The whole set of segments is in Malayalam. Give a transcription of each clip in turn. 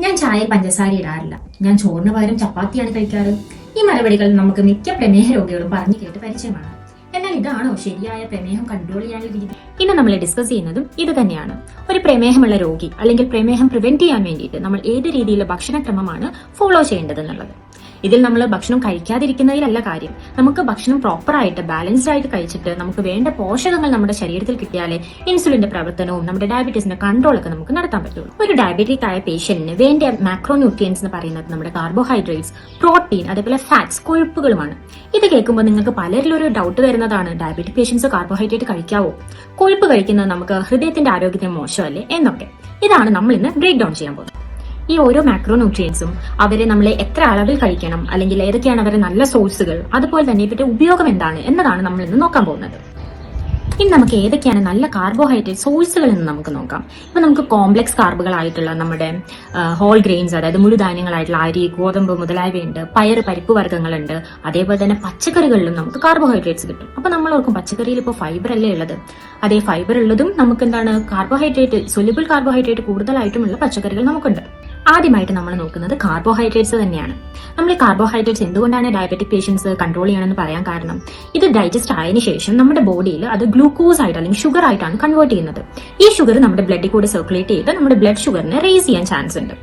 ഞാൻ ചായയിൽ പഞ്ചസാര ഇടാറില്ല. ഞാൻ ചോറിന് പകരം ചപ്പാത്തിയാണ് കഴിക്കാറ്. ഈ മറുപടികൾ നമുക്ക് മിക്ക പ്രമേഹ രോഗികളും പറഞ്ഞു കേട്ട് പരിചയമാണ്. എന്നാൽ ഇതാണോ ശരിയായ പ്രമേഹം കൺട്രോൾ ചെയ്യാനുള്ള രീതി ഇന്ന് നമ്മൾ ഡിസ്കസ് ചെയ്യുന്നതും ഇത് തന്നെയാണ്. ഒരു പ്രമേഹമുള്ള രോഗി അല്ലെങ്കിൽ പ്രമേഹം പ്രിവെന്റ് ചെയ്യാൻ വേണ്ടിയിട്ട് നമ്മൾ ഏത് രീതിയിലുള്ള ഭക്ഷണക്രമമാണ് ഫോളോ ചെയ്യേണ്ടതെന്നുള്ളത്. ഇതിൽ നമ്മൾ ഭക്ഷണം കഴിക്കാതിരിക്കുന്നതിലല്ല കാര്യം. നമുക്ക് ഭക്ഷണം പ്രോപ്പറായിട്ട് ബാലൻസ്ഡ് ആയിട്ട് കഴിച്ചിട്ട് നമുക്ക് വേണ്ട പോഷകങ്ങൾ നമ്മുടെ ശരീരത്തിൽ കിട്ടിയാലേ ഇൻസുലിന്റെ പ്രവർത്തനവും നമ്മുടെ ഡയബറ്റീസിന്റെ കൺട്രോൾ ഒക്കെ നമുക്ക് നടത്താൻ പറ്റുള്ളൂ. ഒരു ഡയബറ്റിക് ആയ പേഷ്യന്റിന് വേണ്ട മാക്രോ ന്യൂട്രിയൻസ് എന്ന് പറയുന്നത് നമ്മുടെ കാർബോഹൈഡ്രേറ്റ്സ് പ്രോട്ടീൻ അതേപോലെ ഫാറ്റ്സ് കൊഴുപ്പുകളുമാണ്. ഇത് കേൾക്കുമ്പോൾ നിങ്ങൾക്ക് പലരിലും ഒരു ഡൗട്ട് വരുന്നതാണ് ഡയബറ്റിക് പേഷ്യൻസ് കാർബോഹൈഡ്രേറ്റ് കഴിക്കാവോ? കൊഴുപ്പ് കഴിക്കുന്നത് നമുക്ക് ഹൃദയത്തിന്റെ ആരോഗ്യത്തിന് മോശമല്ലേ എന്നൊക്കെ. ഇതാണ് നമ്മൾ ഇന്ന് ബ്രേക്ക് ഡൗൺ ചെയ്യാൻ പോകുന്നത്. ഈ ഓരോ മാക്രോ ന്യൂട്രിയൻസും അവരെ നമ്മളെ എത്ര അളവിൽ കഴിക്കണം അല്ലെങ്കിൽ ഏതൊക്കെയാണ് അവരെ നല്ല സോഴ്സുകൾ അതുപോലെ തന്നെ ഇവരുടെ ഉപയോഗം എന്താണ് എന്നതാണ് നമ്മൾ ഇന്ന് നോക്കാൻ പോകുന്നത്. ഇനി നമുക്ക് ഏതൊക്കെയാണ് നല്ല കാർബോഹൈഡ്രേറ്റ് സോഴ്സുകൾ എന്ന് നമുക്ക് നോക്കാം. ഇപ്പൊ നമുക്ക് കോംപ്ലക്സ് കാർബുകളായിട്ടുള്ള നമ്മുടെ ഹോൾ ഗ്രെയിൻസ് അതായത് മുഴുധാന്യങ്ങളായിട്ടുള്ള അരി ഗോതമ്പ് മുതലായവയുണ്ട് പയർ പരിപ്പ് വർഗങ്ങളുണ്ട് അതേപോലെ തന്നെ പച്ചക്കറികളിലും നമുക്ക് കാർബോഹൈഡ്രേറ്റ്സ് കിട്ടും. അപ്പൊ നമ്മൾ ഓർക്കും പച്ചക്കറിയിൽ ഇപ്പോൾ ഫൈബർ അല്ലേ ഉള്ളത്? അതേ ഫൈബർ ഉള്ളതും നമുക്ക് എന്താണ് കാർബോഹൈഡ്രേറ്റ് സൊല്യൂബിൾ കാർബോഹൈഡ്രേറ്റ് കൂടുതലായിട്ടുമുള്ള പച്ചക്കറികൾ നമുക്കുണ്ട്. ആദ്യമായിട്ട് നമ്മൾ നോക്കുന്നത് കാർബോഹൈഡ്രേറ്റ്സ് തന്നെയാണ്. നമ്മൾ കാർബോഹൈഡ്രേറ്റ്സ് എന്തുകൊണ്ടാണ് ഡയബറ്റിക് പേഷ്യൻസ് കൺട്രോൾ ചെയ്യണമെന്ന് പറയാൻ കാരണം ഇത് ഡൈജസ്റ്റ് ആയതിനു ശേഷം നമ്മുടെ ബോഡിയിൽ അത് ഗ്ലൂക്കോസ് ആയിട്ട് അല്ലെങ്കിൽ ഷുഗർ ആയിട്ടാണ് കൺവേർട്ട് ചെയ്യുന്നത്. ഈ ഷുഗർ നമ്മുടെ ബ്ലഡിൽ കൂടി സർക്കുലേറ്റ് ചെയ്ത് നമ്മുടെ ബ്ലഡ് ഷുഗറിനെ റേസ് ചെയ്യാൻ ചാൻസ് ഉണ്ട്.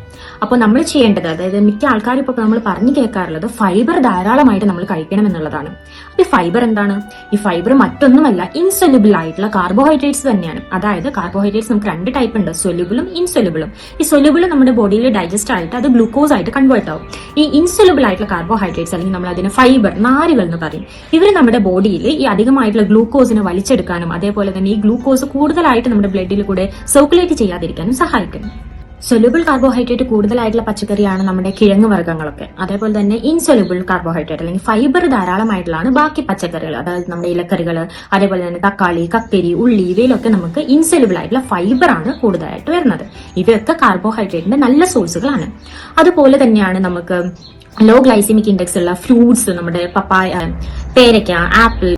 അപ്പോൾ നമ്മൾ ചെയ്യേണ്ടത് അതായത് മിക്ക ആൾക്കാരും ഇപ്പോൾ നമ്മൾ പറഞ്ഞു കേൾക്കാറുള്ളത് ഫൈബർ ധാരാളമായിട്ട് നമ്മൾ കഴിക്കണം എന്നുള്ളതാണ്. ഈ ഫൈബർ എന്താണ്? ഈ ഫൈബർ മറ്റൊന്നുമല്ല ഇൻസൊല്യൂബിൾ ആയിട്ടുള്ള കാർബോഹൈഡ്രേറ്റ്സ് തന്നെയാണ്. അതായത് കാർബോഹൈഡ്രേറ്റ്സ് നമുക്ക് രണ്ട് ടൈപ്പ് ഉണ്ട് സൊല്യൂബിളും ഇൻസൊല്യൂബിളും ഈ സൊല്യൂബിൾ നമ്മുടെ ബോഡിയിൽ ഡൈജസ്റ്റ് ആയിട്ട് അത് ഗ്ലൂക്കോസ് ആയിട്ട് കൺവേർട്ട് ആവും. ഈ ഇൻസൊലബിൾ ആയിട്ടുള്ള കാർബോഹൈഡ്രേറ്റ്സ് അല്ലെങ്കിൽ നമ്മൾ അതിന് ഫൈബർ നാരുകൾ എന്ന് പറയും. ഇവർ നമ്മുടെ ബോഡിയിൽ ഈ അധികമായിട്ടുള്ള ഗ്ലൂക്കോസിനെ വലിച്ചെടുക്കാനും അതേപോലെ തന്നെ ഈ ഗ്ലൂക്കോസ് കൂടുതലായിട്ട് നമ്മുടെ ബ്ലഡിൽ കൂടെ സർക്കുലേറ്റ് ചെയ്യാതിരിക്കാനും സഹായിക്കുന്നു. സൊല്യൂബിൾ കാർബോഹൈഡ്രേറ്റ് കൂടുതലായിട്ടുള്ള പച്ചക്കറിയാണ് നമ്മുടെ കിഴങ്ങ് വർഗങ്ങളൊക്കെ. അതേപോലെ തന്നെ ഇൻസൊല്യൂബിൾ കാർബോഹൈഡ്രേറ്റ് അല്ലെങ്കിൽ ഫൈബർ ധാരാളമായിട്ടുള്ളതാണ് ബാക്കി പച്ചക്കറികൾ. അതായത് നമ്മുടെ ഇലക്കറികൾ അതേപോലെ തന്നെ തക്കാളി കക്കരി ഉള്ളി ഇവയിലൊക്കെ നമുക്ക് ഇൻസൊല്യൂബിൾ ആയിട്ടുള്ള ഫൈബർ ആണ് കൂടുതലായിട്ട് വരുന്നത്. ഇവയൊക്കെ കാർബോഹൈഡ്രേറ്റിന്റെ നല്ല സോഴ്സുകളാണ് അതുപോലെ തന്നെയാണ് നമുക്ക് ലോ ഗ്ലൈസിമിക് ഇൻഡെക്സ് ഉള്ള ഫ്രൂട്ട്സ് നമ്മുടെ പപ്പായ പേരയ്ക്ക ആപ്പിൾ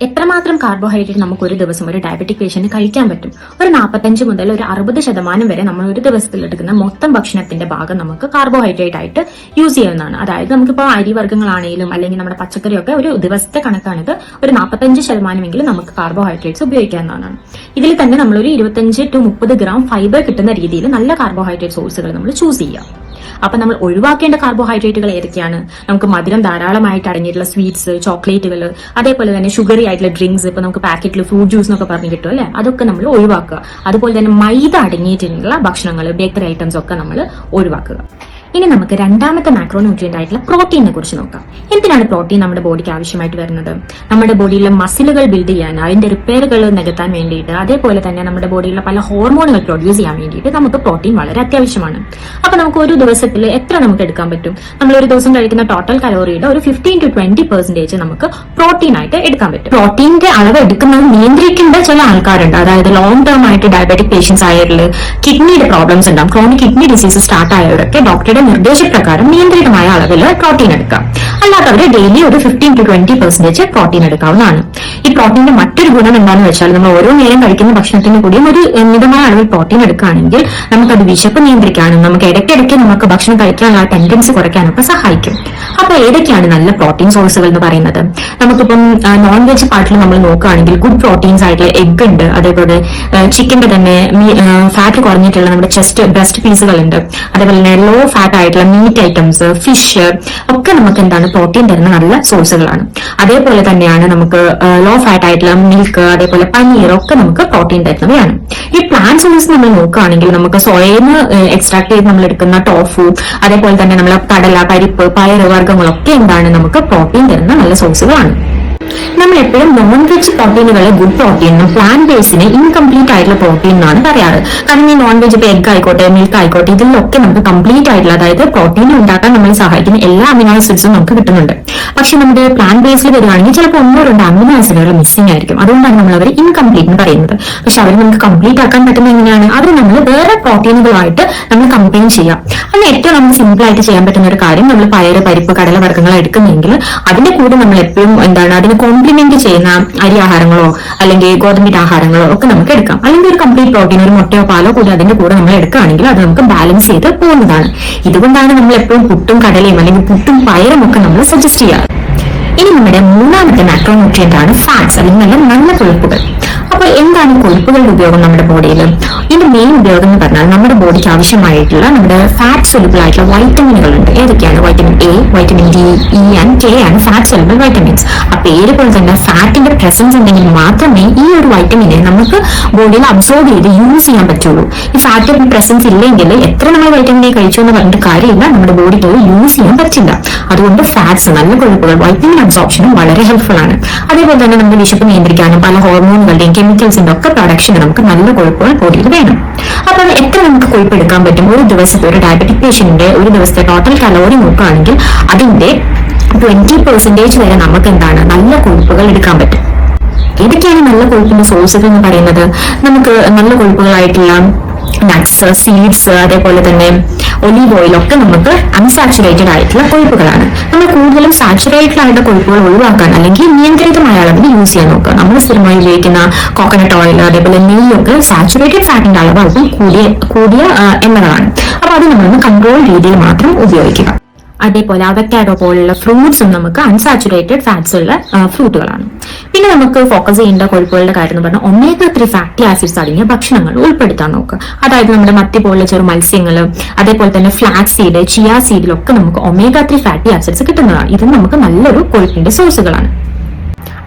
എത്രമാത്രം കാർബോഹൈഡ്രേറ്റ് നമുക്ക് ഒരു ദിവസം ഒരു ഡയബറ്റിക് പേഷ്യന്റ് കഴിക്കാൻ പറ്റും? ഒരു നാൽപ്പത്തഞ്ച് മുതൽ ഒരു അറുപത് ശതമാനം വരെ നമ്മൾ ഒരു ദിവസത്തിൽ എടുക്കുന്ന മൊത്തം ഭക്ഷണത്തിന്റെ ഭാഗം നമുക്ക് കാർബോഹൈഡ്രേറ്റ് ആയിട്ട് യൂസ് ചെയ്യുന്നതാണ് അതായത് നമുക്കിപ്പോൾ അരി വർഗങ്ങളാണെങ്കിലും അല്ലെങ്കിൽ നമ്മുടെ പച്ചക്കറിയൊക്കെ ഒരു ദിവസത്തെ കണക്കാണിത് ഒരു നാൽപ്പത്തഞ്ച് ശതമാനമെങ്കിലും നമുക്ക് കാർബോഹൈഡ്രേറ്റ്സ് ഉപയോഗിക്കാവുന്നതാണ്. ഇതിൽ തന്നെ നമ്മളൊരു ഇരുപത്തഞ്ച് ടു മുപ്പത് ഗ്രാം ഫൈബർ കിട്ടുന്ന രീതിയിൽ നല്ല കാർബോഹൈഡ്രേറ്റ് സോഴ്സുകൾ നമ്മൾ ചൂസ് ചെയ്യുക അപ്പൊ നമ്മൾ ഒഴിവാക്കേണ്ട കാർബോഹൈഡ്രേറ്റുകൾ ഏതൊക്കെയാണ്? നമുക്ക് മധുരം ധാരാളമായിട്ട് അടങ്ങിയിട്ടുള്ള സ്വീറ്റ്സ് ചോക്ലേറ്റുകൾ അതേപോലെ തന്നെ ഷുഗറി ആയിട്ടുള്ള ഡ്രിങ്ക്സ് ഇപ്പൊ നമുക്ക് പാക്കറ്റിൽ ഫ്രൂട്ട് ജ്യൂസ് എന്നൊക്കെ പറഞ്ഞു കിട്ടും അല്ലെ? അതൊക്കെ നമ്മൾ ഒഴിവാക്കുക. അതുപോലെ തന്നെ മൈദ അടങ്ങിയിട്ടുള്ള ഭക്ഷണങ്ങൾ ബേക്കറി ഐറ്റംസ് ഒക്കെ നമ്മൾ ഒഴിവാക്കുക. ഇനി നമുക്ക് രണ്ടാമത്തെ മാക്രോ ന്യൂട്രിയന്റ് ആയിട്ടുള്ള പ്രോട്ടീനെ കുറിച്ച് നോക്കാം. എന്തിനാണ് പ്രോട്ടീൻ നമ്മുടെ ബോഡിക്ക് ആവശ്യമായിട്ട് വരുന്നത്? നമ്മുടെ ബോഡിയിലെ മസിലുകൾ ബിൽഡ് ചെയ്യാൻ അതിന്റെ റിപ്പയറുകൾ നികത്താൻ വേണ്ടിയിട്ട് അതേപോലെ തന്നെ നമ്മുടെ ബോഡിയിലെ പല ഹോർമോണുകൾ പ്രൊഡ്യൂസ് ചെയ്യാൻ വേണ്ടിയിട്ട് നമുക്ക് പ്രോട്ടീൻ വളരെ അത്യാവശ്യമാണ്. അപ്പൊ നമുക്ക് ഒരു ദിവസത്തിൽ എത്ര നമുക്ക് എടുക്കാൻ പറ്റും? നമ്മൾ ഒരു ദിവസം കഴിക്കുന്ന ടോട്ടൽ കലോറിയുടെ ഒരു ഫിഫ്റ്റീൻ ടു ട്വന്റി പെർസെന്റേജ് നമുക്ക് പ്രോട്ടീൻ ആയിട്ട് എടുക്കാൻ പറ്റും. പ്രോട്ടീന്റെ അളവ് എടുക്കുന്നത് നിയന്ത്രിക്കേണ്ട ചില ആൾക്കാരുണ്ട്. അതായത് ലോങ് ടേം ആയിട്ട് ഡയബറ്റിക് പേഷ്യൻസ് ആയവരിൽ കിഡ്നിയുടെ പ്രോബ്ലംസ് ഉണ്ടാവും. ക്രോണിക് കിഡ്നി ഡിസീസ് സ്റ്റാർട്ട് ആയവരൊക്കെ ഡോക്ടറുടെ നിർദ്ദേശപ്രകാരം നിയന്ത്രിതമായ അളവിൽ പ്രോട്ടീൻ എടുക്കാം. അല്ലാത്തവർ ഡെയിലി ഒരു fifteen to twenty percentage protein എടുക്കാവുന്നതാണ്. ഈ പ്രോട്ടീന്റെ മറ്റൊരു ഗുണം എന്താണെന്ന് വെച്ചാൽ നമ്മൾ ഓരോ നേരം കഴിക്കുന്ന ഭക്ഷണത്തിന് കൂടിയും ഒരു മിതമായ അളവിൽ പ്രോട്ടീൻ എടുക്കുകയാണെങ്കിൽ നമുക്കത് വിശപ്പ് നിയന്ത്രിക്കാനും നമുക്ക് ഇടയ്ക്കിടയ്ക്ക് നമുക്ക് ഭക്ഷണം കഴിക്കാനുള്ള ടെൻഡൻസി കുറയ്ക്കാനൊക്കെ സഹായിക്കും. അപ്പൊ ഏതൊക്കെയാണ് നല്ല പ്രോട്ടീൻ സോഴ്സുകൾ എന്ന് പറയുന്നത്? നമുക്കിപ്പം നോൺ വെജ് പാർട്ടിൽ നമ്മൾ നോക്കുകയാണെങ്കിൽ ഗുഡ് പ്രോട്ടീൻസ് ആയിട്ടുള്ള എഗ് ഉണ്ട്. അതേപോലെ ചിക്കന്റെ തന്നെ ഫാറ്റ് കുറഞ്ഞിട്ടുള്ള നമ്മുടെ ചെസ്റ്റ് ബ്രസ്റ്റ് പീസുകൾ ഉണ്ട്. അതേപോലെ തന്നെ ലോ ഫാറ്റ് ആയിട്ടുള്ള മീറ്റ് ഐറ്റംസ് ഫിഷ് ഒക്കെ നമുക്ക് എന്താണ് പ്രോട്ടീൻ തരുന്ന നല്ല സോഴ്സുകളാണ് അതേപോലെ തന്നെയാണ് നമുക്ക് ലോ ഫാറ്റ് ആയിട്ടുള്ള മിൽക്ക് അതേപോലെ പനീർ ഒക്കെ നമുക്ക് പ്രോട്ടീൻ തരുന്നവയാണ്. ഈ പ്ലാന്റ് സോഴ്സ് നമ്മൾ നോക്കുകയാണെങ്കിൽ നമുക്ക് സോയന്ന് എക്സ്ട്രാക്ട് ചെയ്ത് നമ്മൾ എടുക്കുന്ന ടോഫു അതേപോലെ തന്നെ നമ്മൾ കടല പരിപ്പ് പയറ് വർഗങ്ങളൊക്കെ എന്താണ് നമുക്ക് പ്രോട്ടീൻ തരുന്ന നല്ല സോഴ്സുകളാണ് നമ്മൾ എപ്പോഴും നോൺ വെജ് പ്രോട്ടീനുകളെ ഗുഡ് പ്രോട്ടീൻ എന്നും പ്ലാന്റ് ബേസിനെ ഇൻകംപ്ലീറ്റ് ആയിട്ടുള്ള പ്രോട്ടീൻ എന്നാണ് പറയാറ്. കാരണം ഈ നോൺ വെജ് ഇപ്പൊ എഗ് ആയിക്കോട്ടെ മിൽക്ക് ആയിക്കോട്ടെ ഇതിലൊക്കെ നമുക്ക് കംപ്ലീറ്റ് ആയിട്ടുള്ള അതായത് പ്രോട്ടീൻ ഉണ്ടാക്കാൻ നമ്മൾ സഹായിക്കുന്ന എല്ലാ അമിനോ ആസിഡ്സും നമുക്ക് കിട്ടുന്നുണ്ട്. പക്ഷെ നമ്മുടെ പ്ലാന്റ് ബേസിൽ വരികയാണെങ്കിൽ ചിലപ്പോൾ ഒന്നോ രണ്ടോ അമിനോ ആസിഡുകൾ മിസ്സിംഗ് ആയിരിക്കും. അതുകൊണ്ടാണ് നമ്മൾ അവർ ഇൻകംപ്ലീറ്റ് എന്ന് പറയുന്നത്. പക്ഷെ അവർ നമുക്ക് കംപ്ലീറ്റ് ആക്കാൻ പറ്റുന്ന എങ്ങനെയാണ്? അവർ നമ്മൾ വേറെ പ്രോട്ടീനുകളായിട്ട് നമ്മൾ കമ്പൈൻ ചെയ്യാം. അതിന് ഏറ്റവും നമുക്ക് സിമ്പിൾ ആയിട്ട് ചെയ്യാൻ പറ്റുന്ന ഒരു കാര്യം നമ്മൾ പയറ് പരിപ്പ് കടല വർഗങ്ങൾ എടുക്കുന്നെങ്കിൽ അതിന്റെ കൂടെ നമ്മൾ എപ്പോഴും എന്താണ് അതിന് കോംപ്ലിമെന്റ് ചെയ്യുന്ന അരി ആഹാരങ്ങളോ അല്ലെങ്കിൽ ഗോതമ്പിന്റെ ആഹാരങ്ങളോ ഒക്കെ നമുക്ക് എടുക്കാം. അല്ലെങ്കിൽ ഒരു കംപ്ലീറ്റ് പ്രോട്ടീൻ ഒരു മുട്ടയോ പാലോ കൂടി അതിന്റെ കൂടെ നമ്മൾ എടുക്കുകയാണെങ്കിൽ അത് നമുക്ക് ബാലൻസ് ചെയ്ത് പോകുന്നതാണ്. ഇതുകൊണ്ടാണ് നമ്മൾ എപ്പോഴും പുട്ടും കടലയും അല്ലെങ്കിൽ പുട്ടും പയറും ഒക്കെ നമ്മൾ സജസ്റ്റ് ചെയ്യാറ്. ഇനി നമ്മുടെ മൂന്നാമത്തെ മാക്രോന്യൂട്രിയന്റ് ആണ് ഫാറ്റ്സ് അല്ലെങ്കിൽ നല്ല നല്ല കൊഴുപ്പുകൾ. അപ്പോൾ എന്താണ് കൊഴുപ്പുകളുടെ ഉപയോഗം നമ്മുടെ ബോഡിയിൽ ഇതിന്റെ മെയിൻ ഉപയോഗം എന്ന് പറഞ്ഞാൽ നമ്മുടെ ബോഡിക്ക് ആവശ്യമായിട്ടുള്ള നമ്മുടെ ഫാറ്റ് സെലിബിൾ ആയിട്ടുള്ള വൈറ്റമിനുകൾ ഉണ്ട് ഏതൊക്കെയാണ്? Vitamin A vitamin D E and K ആണ് ഫാറ്റ് സെലിബിൾ വൈറ്റമിൻസ് ആ പേര് പോലെ തന്നെ ഫാറ്റിന്റെ പ്രസൻസ് ഉണ്ടെങ്കിൽ മാത്രമേ ഈ ഒരു വൈറ്റമിനെ നമുക്ക് ബോഡിയിൽ അബ്സോർബ് ചെയ്ത് യൂസ് ചെയ്യാൻ പറ്റുള്ളൂ. ഈ ഫാറ്റിന്റെ പ്രസൻസ് ഇല്ലെങ്കിൽ എത്ര നമ്മൾ വൈറ്റമിനെ കഴിച്ചു എന്ന് പറഞ്ഞിട്ട് കാര്യമില്ല. നമ്മുടെ അത് യൂസ് ചെയ്യാൻ പറ്റില്ല. അതുകൊണ്ട് ഫാറ്റ്സ് നല്ല കൊഴുപ്പുകൾ വൈറ്റമിൻ അബ്സോർപ്ഷനും വളരെ ഹെൽപ്ഫുൾ ആണ്. അതേപോലെ തന്നെ നമ്മുടെ വിശപ്പ് നിയന്ത്രിക്കാനും പല ഹോർമോണുകളുടെയും കെമിക്കൽസിന്റെ ഒക്കെ പ്രൊഡക്ഷന് നമുക്ക് നല്ല കൊഴുപ്പുകൾ ബോഡിയിൽ വേണം. അപ്പോൾ എത്ര നമുക്ക് കൊയ്പ്പെടുക്കാൻ പറ്റും? ഒരു ദിവസത്തെ ഒരു ഡയബറ്റിക് പേഷ്യന്റിന്റെ ഒരു ദിവസത്തെ ടോട്ടൽ കലോറി നോക്കുകയാണെങ്കിൽ അതിന്റെ ട്വന്റി പെർസെന്റേജ് വരെ നമുക്ക് എന്താണ് നല്ല കൊഴുപ്പുകൾ എടുക്കാൻ പറ്റും. ഏതൊക്കെയാണ് നല്ല കൊഴുപ്പിന്റെ സോഴ്സുകൾ എന്ന് പറയുന്നത്? നമുക്ക് നല്ല കൊഴുപ്പുകളായിട്ടുള്ള നട്ട്സ് സീഡ്സ് അതേപോലെ തന്നെ ഒലീവ് ഓയിൽ ഒക്കെ നമുക്ക് അൺസാച്ചുറേറ്റഡ് ആയിട്ടുള്ള കൊഴുപ്പുകളാണ്. നമ്മൾ കൂടുതലും സാച്ചുറേറ്റഡ് ആയിട്ടുള്ള കൊഴുപ്പുകൾ ഒഴിവാക്കാൻ അല്ലെങ്കിൽ നിയന്ത്രിതമായ അളവിൽ യൂസ് ചെയ്യാൻ നോക്കുക. നമ്മൾ സ്ഥിരമായി ഉപയോഗിക്കുന്ന കോക്കനട്ട് ഓയിൽ അതേപോലെ നെയ്യൊക്കെ സാച്ചുറേറ്റഡ് ഫാറ്റിന്റെ അളവ് അല്പം കൂടിയ കൂടിയ എണ്ണകളാണ്. അപ്പൊ അത് നമ്മളൊന്ന് കൺട്രോൾ രീതിയിൽ മാത്രം ഉപയോഗിക്കുക. അതേപോലെ അവക്കാഡോ പോലുള്ള ഫ്രൂട്ട്സും നമുക്ക് അൺസാച്ചുറേറ്റഡ് ഫാറ്റ്സ് ഉള്ള ഫ്രൂട്ടുകളാണ് പിന്നെ നമുക്ക് ഫോക്കസ് ചെയ്യേണ്ട കൊഴുപ്പുകളുടെ കാര്യം എന്ന് പറഞ്ഞാൽ ഒമേഗ ത്രീ ഫാറ്റി ആസിഡ്സ് അടങ്ങിയ ഭക്ഷണങ്ങൾ ഉൾപ്പെടുത്താൻ നോക്കുക. അതായത് നമ്മുടെ മത്തി പോലുള്ള ചെറു മത്സ്യങ്ങൾ അതേപോലെ തന്നെ ഫ്ലാക്സ് സീഡ് ചിയാ സീഡിലൊക്കെ നമുക്ക് ഒമേഗ ത്രീ ഫാറ്റി ആസിഡ്സ് കിട്ടുന്നതാണ്. ഇത് നമുക്ക് നല്ലൊരു കൊഴുപ്പിന്റെ സോഴ്സുകളാണ്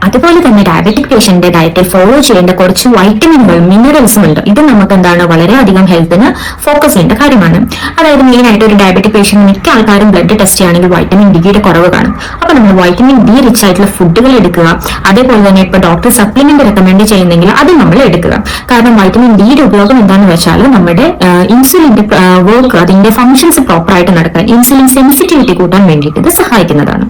അതുപോലെ തന്നെ ഡയബറ്റിക് പേഷ്യന്റിന്റെ ഡയറ്റിൽ ഫോളോ ചെയ്യേണ്ട കുറച്ച് വൈറ്റമിനുകളും മിനറൽസും ഉണ്ട്. ഇത് നമുക്ക് എന്താണ് വളരെയധികം ഹെൽത്തിന് ഫോക്കസ് ചെയ്യേണ്ട കാര്യമാണ്. അതായത് മെയിൻ ആയിട്ട് ഒരു ഡയബറ്റിക് പേഷ്യന്റ് മിക്ക ആൾക്കാരും ബ്ലഡ് ടെസ്റ്റ് ചെയ്യുകയാണെങ്കിൽ വൈറ്റമിൻ ഡിയുടെ കുറവ് കാണും. അപ്പൊ നമ്മൾ വൈറ്റമിൻ ഡി റിച്ച് ആയിട്ടുള്ള ഫുഡുകൾ എടുക്കുക. അതേപോലെ തന്നെ ഇപ്പൊ ഡോക്ടർ സപ്ലിമെന്റ് റെക്കമെൻഡ് ചെയ്യുന്നെങ്കിൽ അത് നമ്മൾ എടുക്കുക. കാരണം വൈറ്റമിൻ ഡിയുടെ ഉപയോഗം എന്താണെന്ന് വെച്ചാൽ നമ്മുടെ ഇൻസുലിന്റെ വർക്ക് അതിന്റെ ഫങ്ഷൻസ് പ്രോപ്പറായിട്ട് നടക്കാൻ ഇൻസുലിൻ സെൻസിറ്റിവിറ്റി കൂട്ടാൻ വേണ്ടിയിട്ട് ഇത് സഹായിക്കുന്നതാണ്.